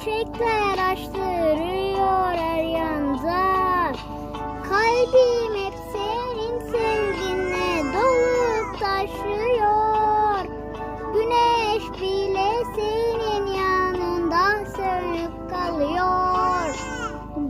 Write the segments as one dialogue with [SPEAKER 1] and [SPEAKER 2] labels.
[SPEAKER 1] çiçekler açtırıyor her yanda. Kalbim hep senin sevginle dolup taşıyor. Güneş bile senin yanında sönüp kalıyor.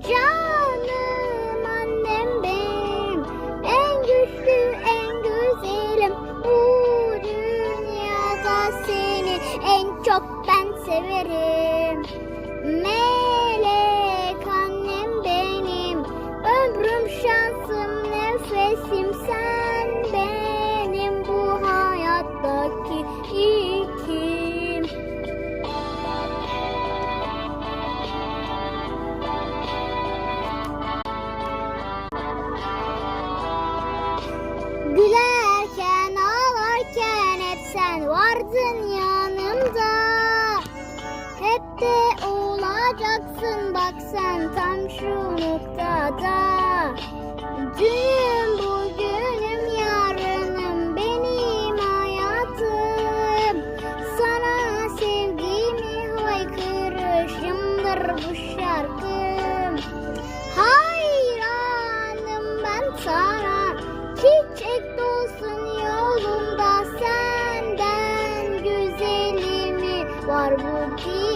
[SPEAKER 1] Canım annem benim en güçlü en güzelim bu dünyada seni en çok ben severim. Melek annem benim. Ömrüm şansım nefesim sen benim. Bu hayattaki ilkim. Gülerken ağlarken hep sen vardın yanımda olacaksın bak sen tam şu noktada. Dünüm bugünüm yarınım benim hayatım. Sana sevgimi haykırışımdır bu şarkım. Hayranım ben sana Çiçek dolsun yolunda senden güzelimi var bu diyarda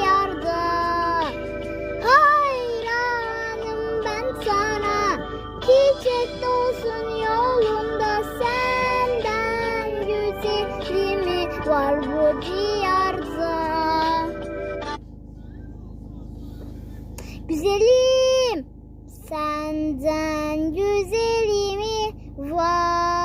[SPEAKER 1] var bu ciğerde. Güzelim senden güzelimi var.